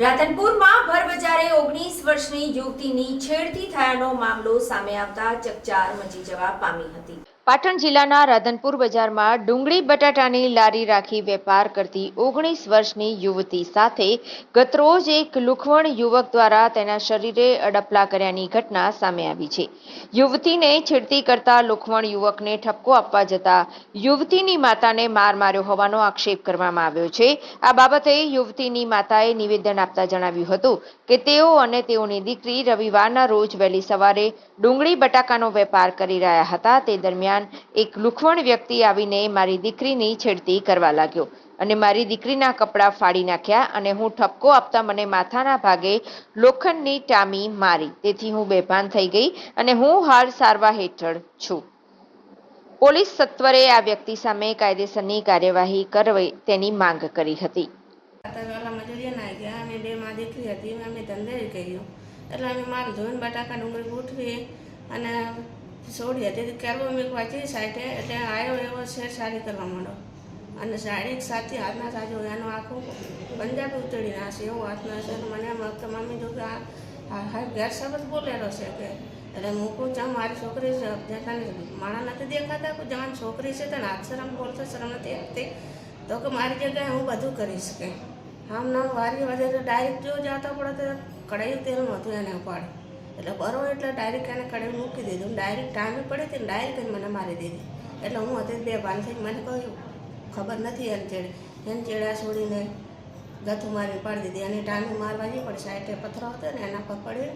રાધનપુરમાં ભરબજારે ઓગણીસ વર્ષની યુવતીની છેડતી થયાનો મામલો સામે આવતા ચકચાર મચી જવા પામી હતી. પાટણ જિલ્લાના રાધનપુર બજારમાં ડુંગળી બટાટાની લારી રાખી વેપાર કરતી ઓગણીસ વર્ષની યુવતી સાથે ગતરોજ એક લુખવણ યુવક દ્વારા તેના શરીરે અડપલા કર્યાની ઘટના સામે આવી છે. યુવતીને છેડતી કરતા લુખવણ યુવકને ઠપકો આપવા જતા યુવતીની માતાને માર માર્યો હોવાનો આક્ષેપ કરવામાં આવ્યો છે. આ બાબતે યુવતીની માતાએ નિવેદન આપતા જણાવ્યું હતું કે તેઓ અને તેઓની દીકરી રવિવારના રોજ વહેલી સવારે ડુંગળી બટાકાનો વેપાર કરી રહ્યા હતા. તે દરમિયાન એક લુખવણ વ્યક્તિ આવીને મારી દીકરીની છેડતી કરવા લાગ્યો અને મારી દીકરીના કપડાં ફાડી નાખ્યા અને હું ઠપકો આપતા મને માથાના ભાગે લોખંડની ટામી મારી. તેથી હું બેભાન થઈ ગઈ અને હું હાલ સારવાર હેઠળ છું. પોલીસ સત્વરે આ વ્યક્તિ સામે કાયદેસરની કાર્યવાહી કરવી તેની માંગ કરી હતી. અને છોડી હતી કેરવો મેં વાંચી સાઈડે એટલે આવ્યો એવો શેર સારી કરવા માંડો. અને સાડી સાથે હાથના સાજો એનો આખું પંજાબ ઉતરી નાખશે એવું હાથના છે મને મમ્મી, જો કે આ હા ઘેર બોલેલો છે કે, એટલે હું કહું ચા મારી છોકરી છે માણા નથી દેખાતા કે જવાની છોકરી છે તો હાથ શરમ બોલતો શરમ નથી આપતી? તો કે મારી જગ્યાએ હું બધું કરીશ કે. આમ નામ વારી વધે તો ડાયરેક્ટ જો જાતો પડે તો કઢાઈ તેલ નહોતું એને ઉપાડે. એટલે બરો એટલે ડાયરેક્ટ એને કડે મૂકી દીધું. ડાયરેક્ટ ટાઈમે પડે તે ડાયરેક્ટ મને મારી દીધી. એટલે હું હતી બે ભાન થઈને મને કહ્યું, ખબર નથી એને ચેડે. એને ચેડા છોડીને ગથું મારીને પાડી દીધી. અને ટાઈમે મારવા જઈ પડે સાઈડે પથરો હતો ને એના પર પડી